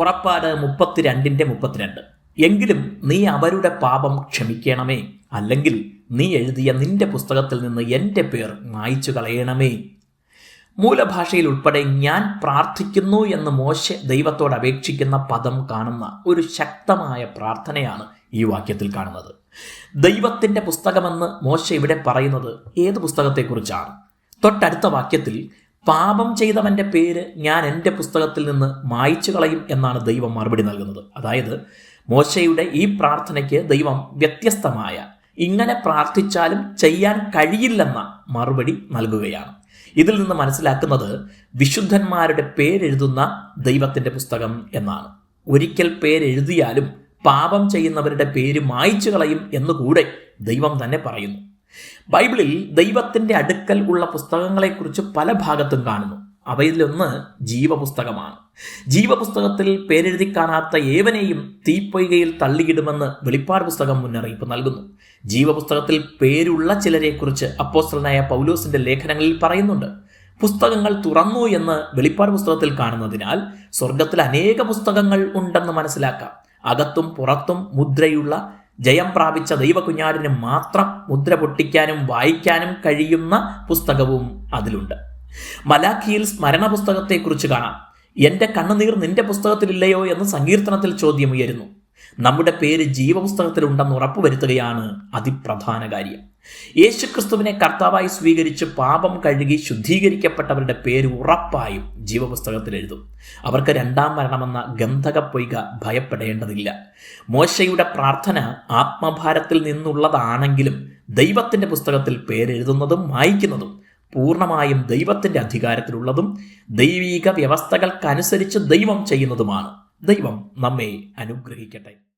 പുറപ്പാട് മുപ്പത്തിരണ്ടിന്റെ മുപ്പത്തിരണ്ട്. എങ്കിലും നീ അവരുടെ പാപം ക്ഷമിക്കണമേ. അല്ലെങ്കിൽ നീ എഴുതിയ നിന്റെ പുസ്തകത്തിൽ നിന്ന് എന്റെ പേർ മായ്ച്ചു കളയണമേ. മൂലഭാഷയിൽ ഉൾപ്പെടെ ഞാൻ പ്രാർത്ഥിക്കുന്നു എന്ന് മോശ ദൈവത്തോട് അപേക്ഷിക്കുന്ന പദം കാണുന്ന ഒരു ശക്തമായ പ്രാർത്ഥനയാണ് ഈ വാക്യത്തിൽ കാണുന്നത്. ദൈവത്തിന്റെ പുസ്തകമെന്ന് മോശ ഇവിടെ പറയുന്നത് ഏത് പുസ്തകത്തെക്കുറിച്ചാണ്? തൊട്ടടുത്ത വാക്യത്തിൽ പാപം ചെയ്തവന്റെ പേര് ഞാൻ എന്റെ പുസ്തകത്തിൽ നിന്ന് മായ്ച്ചു കളയും എന്നാണ് ദൈവം മറുപടി നൽകുന്നത്. അതായത് മോശയുടെ ഈ പ്രാർത്ഥനയ്ക്ക് ദൈവം വ്യത്യസ്തമായ ഇങ്ങനെ പ്രാർത്ഥിച്ചാലും ചെയ്യാൻ കഴിയില്ലെന്ന മറുപടി നൽകുകയാണ്. ഇതിൽ നിന്ന് മനസ്സിലാക്കുന്നത് വിശുദ്ധന്മാരുടെ പേരെഴുതുന്ന ദൈവത്തിന്റെ പുസ്തകം എന്നാണ്. ഒരിക്കൽ പേരെഴുതിയാലും പാപം ചെയ്യുന്നവരുടെ പേര് മായ്ച്ചു കളയും എന്നുകൂടെ ദൈവം തന്നെ പറയുന്നു. ബൈബിളിൽ ദൈവത്തിന്റെ അടുക്കൽ ഉള്ള പുസ്തകങ്ങളെക്കുറിച്ച് പല ഭാഗത്തും കാണുന്നു. അവയിലൊന്ന് ജീവപുസ്തകമാണ്. ജീവപുസ്തകത്തിൽ പേരെഴുതി കാണാത്ത ഏവനെയും തീപ്പൊയ്കയിൽ തള്ളിയിടുമെന്ന് വെളിപ്പാട് പുസ്തകം മുന്നറിയിപ്പ് നൽകുന്നു. ജീവപുസ്തകത്തിൽ പേരുള്ള ചിലരെക്കുറിച്ച് അപ്പോസ്റ്റലനായ പൗലോസിന്റെ ലേഖനങ്ങളിൽ പറയുന്നുണ്ട്. പുസ്തകങ്ങൾ തുറന്നു എന്ന് വെളിപ്പാട് പുസ്തകത്തിൽ കാണുന്നതിനാൽ സ്വർഗത്തിൽ അനേക പുസ്തകങ്ങൾ ഉണ്ടെന്ന് മനസ്സിലാക്കാം. അകത്തും പുറത്തും മുദ്രയുള്ള ജയം പ്രാപിച്ച ദൈവകുഞ്ഞാടിന് മാത്രം മുദ്ര പൊട്ടിക്കാനും വായിക്കാനും കഴിയുന്ന പുസ്തകവും അതിലുണ്ട്. മലാഖിയിൽ സ്മരണ പുസ്തകത്തെക്കുറിച്ച് കാണാം. എന്റെ കണ്ണുനീർ നിന്റെ പുസ്തകത്തിലില്ലയോ? എന്ന് സങ്കീർത്തനത്തിൽ ചോദ്യം ഉയരുന്നു നമ്മുടെ പേര് ജീവപുസ്തകത്തിലുണ്ടെന്ന് ഉറപ്പുവരുത്തുകയാണ് അതിപ്രധാന കാര്യം. യേശുക്രിസ്തുവിനെ കർത്താവായി സ്വീകരിച്ച് പാപം കഴുകി ശുദ്ധീകരിക്കപ്പെട്ടവരുടെ പേര് ഉറപ്പായും ജീവപുസ്തകത്തിൽ എഴുതും. അവർക്ക് രണ്ടാം മരണമെന്ന ഗന്ധക പൊയ്ക ഭയപ്പെടേണ്ടതില്ല. മോശയുടെ പ്രാർത്ഥന ആത്മഭാരത്തിൽ നിന്നുള്ളതാണെങ്കിലും ദൈവത്തിന്റെ പുസ്തകത്തിൽ പേരെഴുതുന്നതും വായിക്കുന്നതും പൂർണമായും ദൈവത്തിന്റെ അധികാരത്തിലുള്ളതും ദൈവീക വ്യവസ്ഥകൾക്കനുസരിച്ച് ദൈവം ചെയ്യുന്നതുമാണ്. ദൈവം നമ്മെ അനുഗ്രഹിക്കട്ടെ.